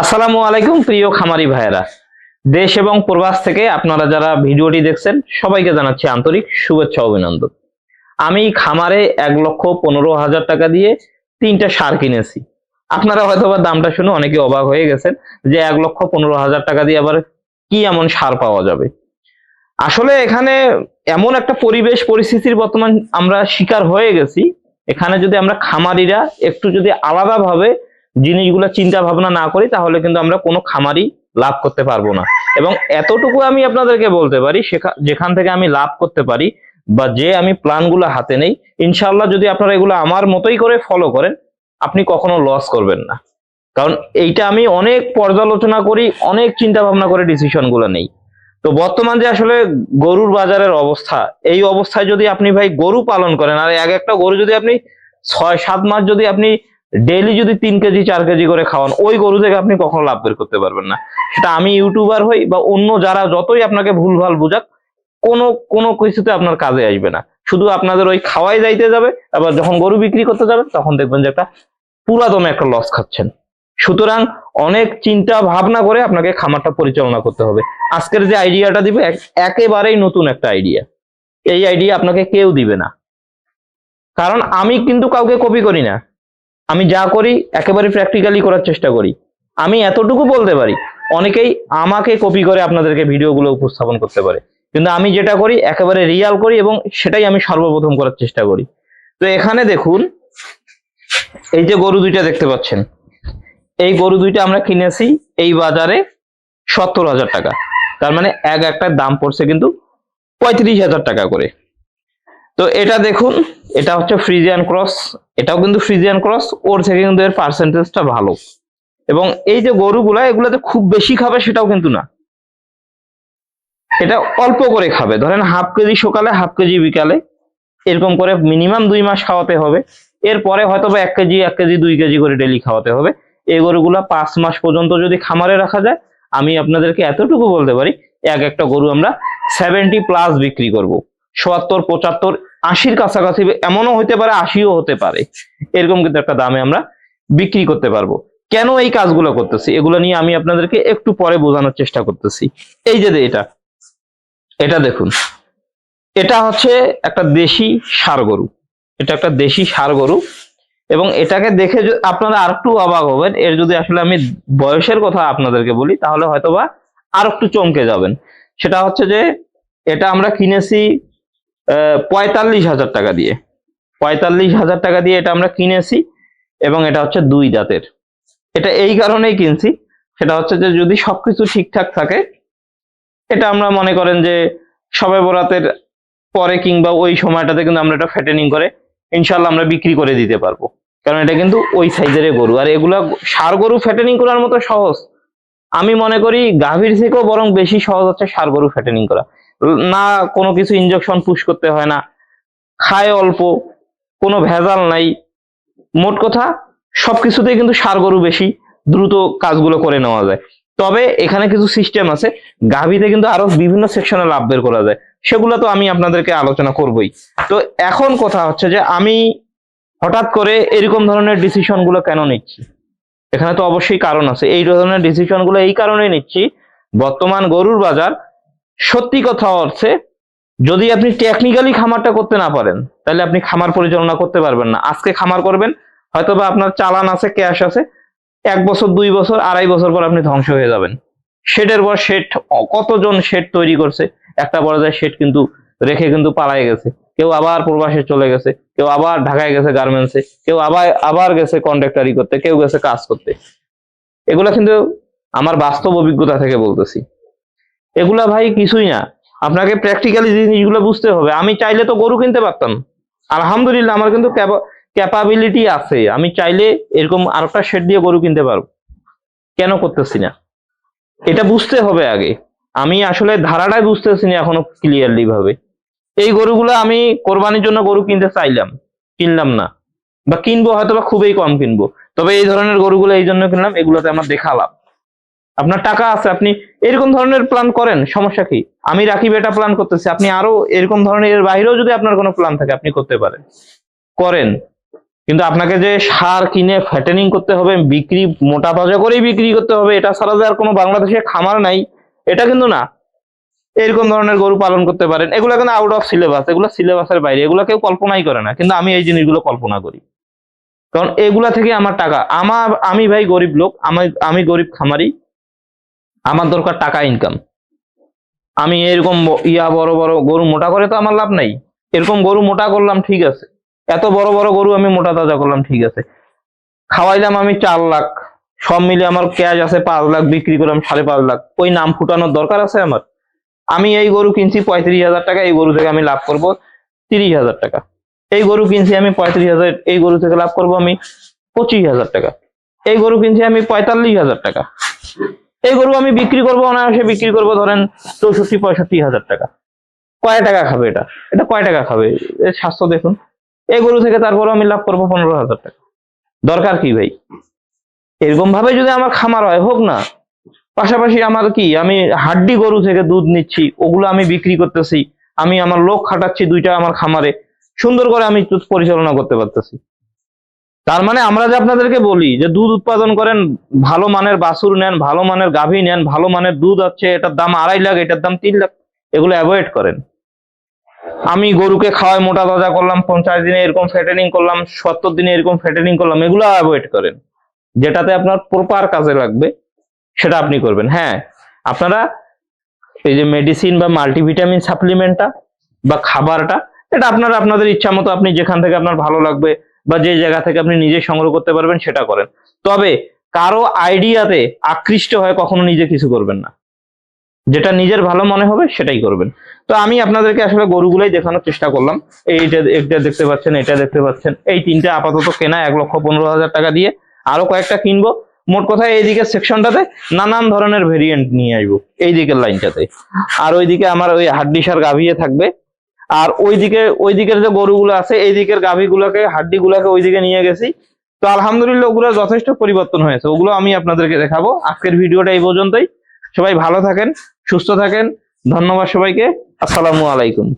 আসসালামু আলাইকুম, প্রিয় খামারি ভাইয়েরা। দেশ এবং প্রবাস থেকে আপনারা যারা ভিডিওটি দেখছেন, সবাইকে জানাচ্ছি আন্তরিক শুভেচ্ছা অভিনন্দন। আমি খামারে এক লক্ষ পনেরো হাজার টাকা দিয়ে তিনটা সার কিনেছি। আপনারা হয়তো বা দামটা শুনে অনেকে অবাক হয়ে গেছেন যে এক লক্ষ পনেরো হাজার টাকা দিয়ে আবার কি এমন সার পাওয়া যাবে। আসলে এখানে এমন একটা পরিবেশ পরিস্থিতির বর্তমান আমরা শিকার হয়ে গেছি। এখানে যদি আমরা খামারিরা একটু যদি আলাদাভাবে জিনিসগুলো চিন্তা ভাবনা না করি, তাহলে কিন্তু আমরা কোনো খামারই লাভ করতে পারব না। এবং এতটুকু আমি আপনাদেরকে বলতে পারি যেখান থেকে আমি লাভ করতে পারি বা যে আমি প্ল্যানগুলো হাতে নেই ইনশাল্লাহ যদি আপনারা এগুলো আমার মতোই করে ফলো করেন, আপনি কখনো লস করবেন না। কারণ এইটা আমি অনেক পর্যালোচনা করি, অনেক চিন্তা ভাবনা করে ডিসিশনগুলো নেই। তো বর্তমান যে আসলে গরুর বাজারের অবস্থা, এই অবস্থায় যদি আপনি ভাই গরু পালন করেন, আর এক একটা গরু যদি আপনি ছয়, সাত মাস যদি আপনি ডেইলি যদি তিন কেজি, চার কেজি করে খাওয়ান, ওই গরু থেকে আপনি কখনো লাভ বের করতে পারবেন না। সেটা আমি ইউটিউবার হই বা অন্য যারা যতই আপনাকে ভুলভাল বুঝাক, কোনো কোনো কিছুতে আপনার কাজে আসবে না। শুধু আপনাদের ওই খাওয়াই যাইতে যাবে, আবার যখন গরু বিক্রি করতে যাবেন, তখন দেখবেন যে একটা পুরাদমে একটা লস খাচ্ছেন। সুতরাং অনেক চিন্তা ভাবনা করে আপনাকে খামারটা পরিচালনা করতে হবে। আজকের যে আইডিয়াটা দিবে একেবারেই নতুন একটা আইডিয়া এই আইডিয়া আপনাকে কেউ দিবে না। কারণ আমি কিন্তু কাউকে কপি করি না। আমি যা করি একেবারে প্র্যাকটিক্যালি করার চেষ্টা করি। আমি এতটুকু বলতে পারি, অনেকেই আমাকে কপি করে আপনাদেরকে ভিডিওগুলো উপস্থাপন করতে পারে। কিন্তু আমি যেটা করি, একেবারে রিয়াল করি এবং সেটাই আমি সর্বপ্রথম করার চেষ্টা করি। তো এখানে দেখুন, এই যে গরু দুইটা দেখতে পাচ্ছেন। এই গরু দুইটা আমরা কিনেছি এই বাজারে সত্তর হাজার টাকা। তার মানে এক একটার দাম পড়ছে কিন্তু পঁয়ত্রিশ হাজার টাকা করে। তো এটা দেখুন এটা হচ্ছে ফ্রিজিয়ান ক্রস এটাও কিন্তু ফ্রিজিয়ান ক্রস ওর থেকে কিন্তু এর পার্সেন্টেজটা ভালো। এবং এই যে গরুগুলা, এগুলাতে খুব বেশি খাবে সেটাও কিন্তু না। এটা অল্প করে খাবে। ধরেন হাফ কেজি সকালে, হাফ কেজি বিকালে, এরকম করে মিনিমাম দুই মাস খাওয়াতে হবে। এরপরে হয়তো বা এক কেজি এক কেজি, দুই কেজি করে ডেলি খাওয়াতে হবে। এই গরুগুলা পাঁচ মাস পর্যন্ত যদি খামারে রাখা যায়, আমি আপনাদেরকে এতটুকু বলতে পারি, এক একটা গরু আমরা সেভেন্টি প্লাস বিক্রি করব। সত্তর, পঁচাত্তর, আশির কাছাকাছি, এমনও হতে পারে, আশিও হতে পারে। এরকম কিন্তু একটা দামে আমরা বিক্রি করতে পারব। কেন এই কাজগুলো করতেছি? এগুলো নিয়ে আমি আপনাদেরকে একটু পরে বোঝানোর চেষ্টা করতেছি। এই যে এটা এটা দেখুন। এটা হচ্ছে একটা দেশি সার গরু। এটা একটা দেশি সার গরু। এবং এটাকে দেখে আপনারা আর একটু অবাক হবেন, এর যদি আসলে আমি বয়সের কথা আপনাদেরকে বলি, তাহলে হয়তোবা আর একটু চমকে যাবেন। সেটা হচ্ছে যে, এটা আমরা কিনেছি পঁয়তাল্লিশ হাজার টাকা দিয়ে। পঁয়তাল্লিশ হাজার টাকা দিয়ে এটা আমরা কিনেছি এবং এটা হচ্ছে দুই দাঁতের এটা এই কারণেই কিনছি। সেটা হচ্ছে যে যদি সবকিছু ঠিকঠাক থাকে, এটা আমরা মনে করেন যে সবে বরাতের পরে কিংবা ওই সময়টাতে কিন্তু আমরা এটা ফ্যাটেনিং করে ইনশাল্লাহ আমরা বিক্রি করে দিতে পারব। কারণ এটা কিন্তু ওই সাইজের গরু। আর এগুলা সার গরু ফ্যাটেনিং করার মতো সহজ। আমি মনে করি গাভীর থেকেও বরং বেশি সহজ হচ্ছে সার গরু ফ্যাটেনিং করা। না কোনো কিছু ইনজেকশন পুশ করতে হয় না। খায় অল্প, কোনো ভেজাল নাই। মোট কথা, সবকিছুতেই কিন্তু সার গরু বেশি, দ্রুত কাজগুলো করে নেওয়া যায়। তবে এখানে কিছু সিস্টেম আছে, গাভীতে কিন্তু আরও বিভিন্ন সেকশনে লাভ বের করা যায়। সেগুলো তো আমি আপনাদেরকে আলোচনা করবই। তো এখন কথা হচ্ছে যে, আমি হঠাৎ করে এরকম ধরনের ডিসিশনগুলো কেন নিচ্ছি? এখানে তো অবশ্যই কারণ আছে। এই ধরনের ডিসিশনগুলো এই কারণে নিচ্ছি, বর্তমান গরুর বাজার সত্যি কথা অর্থে যদি আপনি টেকনিক্যালি খামারটা করতে না পারেন, তাহলে আপনি খামার পরিচালনা করতে পারবেন না। আজকে খামার করবেন হয়তো বা আপনার চালান আছে, ক্যাশ আছে, এক বছর, দুই বছর, আড়াই বছর পর আপনি ধ্বংস হয়ে যাবেন। শেডের পর শেড, কতজন শেড তৈরি করছে, একটা পর্যায়ে শেড কিন্তু রেখে কিন্তু পালায় গেছে। কেউ আবার প্রবাসে চলে গেছে, কেউ আবার ঢাকায় গেছে গার্মেন্টসে কেউ আবার আবার গেছে কন্ট্রাক্টারি করতে, কেউ গেছে কাজ করতে। এগুলা কিন্তু আমার বাস্তব অভিজ্ঞতা থেকে বলতেছি। এগুলা ভাই কিছুই না। আপনাকে প্র্যাকটিক্যালি জিনিসগুলো বুঝতে হবে, আমি চাইলে তো গরু কিনতে পারতাম। আলহামদুলিল্লাহ, আমার কিন্তু ক্যাপাবিলিটি আছে। আমি চাইলে এরকম আরেকটা শেড দিয়ে গরু কিনতে পারব। কেন করতেছি না? এটা বুঝতে হবে আগে। আমি আসলে ধারাটাই বুঝতেছি না এখনও ক্লিয়ারলি ভাবে। এই গরুগুলো আমি কোরবানির জন্য গরু কিনতে চাইলাম, কিনলাম না। বা কিনবো হয়তো বা খুবই কম কিনবো। তবে এই ধরনের গরুগুলো এই জন্য কিনলাম, এগুলোতে আমার দেখা লাভ। আপনার টাকা আছে, আপনি এরকম ধরনের প্ল্যান করেন, সমস্যা কি? আমি রাকিব এটা প্ল্যান করতেছি, আপনি আরও এরকম ধরনের, এর বাইরেও যদি আপনার কোনো প্ল্যান থাকে, আপনি করতে পারেন। করেন। কিন্তু আপনাকে যে সার কিনে ফ্যাটেনিং করতে হবে, বিক্রি, মোটা তাজা করেই বিক্রি করতে হবে, এটা ছাড়া যে আর কোনো বাংলাদেশে খামার নাই, এটা কিন্তু না। এরকম ধরনের গরু পালন করতে পারেন। এগুলো কিন্তু আউট অফ সিলেবাস এগুলো সিলেবাসের বাইরে, এগুলো কেউ কল্পনাই করে না। কিন্তু আমি এই জিনিসগুলো কল্পনা করি। কারণ এগুলা থেকে আমার টাকা। আমার আমি ভাই গরিব লোক, আমি আমি গরিব খামারি। আমার দরকার টাকা ইনকাম আমি এরকম ইয়া বড় বড় গরু মোটা করে তো আমার লাভ নাই। এরকম গরু মোটা করলাম, ঠিক আছে। এত বড় বড় গরু আমি মোটা তাজা করলাম, ঠিক আছে। খাওয়াইলাম আমি চার লাখ। সব মিলে আমার ক্যাশ আছে পাঁচ লাখ, বিক্রি করলাম সাড়ে পাঁচ লাখ। ওই নাম ফুটানোর দরকার আছে আমার? আমি এই গরু কিনছি পঁয়ত্রিশ হাজার টাকা, এই গরু থেকে আমি লাভ করব তিরিশ হাজার টাকা। এই গরু কিনছি আমি পঁয়ত্রিশ হাজার, এই গরু থেকে লাভ করব আমি পঁচিশ হাজার টাকা। এই গরু কিনছি আমি পঁয়তাল্লিশ হাজার টাকা। এই গরু আমি বিক্রি করব, অনায়াসে বিক্রি করব, ধরেন চৌষট্টি, পঁয়ষট্টি হাজার টাকা। কয় টাকা খাবে এটা? এটা কয় টাকা খাবে? এর স্বাস্থ্য দেখুন। এই গরু থেকে তারপরে আমি লাভ করব পনেরো হাজার টাকা। দরকার কি ভাই? এরকম ভাবে যদি আমার খামার হয়, হোক না। পাশাপাশি আমার কি, আমি হাড্ডি গরু থেকে দুধ নিচ্ছি, ওগুলো আমি বিক্রি করতেছি, আমি আমার লোক খাটাচ্ছি দুইটা আমার খামারে। সুন্দর করে আমি পরিচালনা করতে পারতেছি। তার মানে আমরা যে আপনাদেরকে বলি যে দুধ উৎপাদন করেন, ভালো মানের বাছুর নেন, ভালো মানের গাভী নেন, ভালো মানের দুধ আছে, এটার দাম আড়াই লাখ, এটার দাম তিন লাখ, এগুলো অ্যাভয়েড করেন। আমি গরুকে খাওয়ায় মোটা তাজা করলাম, পঞ্চাশ দিনে এরকম ফ্যাটেনিং করলাম, সত্তর দিনে এরকম ফ্যাটেনিং করলাম, এগুলো অ্যাভয়েড করেন। যেটাতে আপনার প্রপার কাজে লাগবে, সেটা আপনি করবেন। হ্যাঁ আপনারা এই যে মেডিসিন বা মাল্টিভিটামিন সাপ্লিমেন্টটা বা খাবারটা, এটা আপনারা আপনাদের ইচ্ছা মতো আপনি যেখান থেকে আপনার ভালো লাগবে বা যে জায়গা থেকে আপনি নিজে সংগ্রহ করতে পারবেন সেটা করেন। তবে কারও আইডিয়াতে আকৃষ্ট হয়ে কখনো নিজে কিছু করবেন না। যেটা নিজের ভালো মনে হবে সেটাই করবেন। তো আমি আপনাদেরকে আসলে গরুগুলাই দেখানোর চেষ্টা করলাম। এইটা এটা দেখতে পাচ্ছেন, এটা দেখতে পাচ্ছেন। এই তিনটে আপাতত কেনা এক লক্ষ পনেরো হাজার টাকা দিয়ে আরও কয়েকটা কিনবো। মোট কথা এই দিকের সেকশনটাতে নানান ধরনের ভেরিয়েন্ট নিয়ে আসব। এই দিকের লাইনটাতে আর ওইদিকে আমার ওই হাড্ডিসার গাভিয়ে থাকবে। আর ওইদিকে ওই দিকের যে গরুগুলো আছে এই দিকের হাড্ডিগুলোকে হাড্ডি গুলাকে ওইদিকে নিয়ে গেছি। তো আলহামদুলিল্লাহ ওগুলো যথেষ্ট পরিবর্তন হয়েছে। ওগুলো আমি আপনাদেরকে দেখাবো। আজকের ভিডিওটা এই পর্যন্তই। সবাই ভালো থাকেন, সুস্থ থাকেন। ধন্যবাদ সবাইকে। আসসালামু আলাইকুম।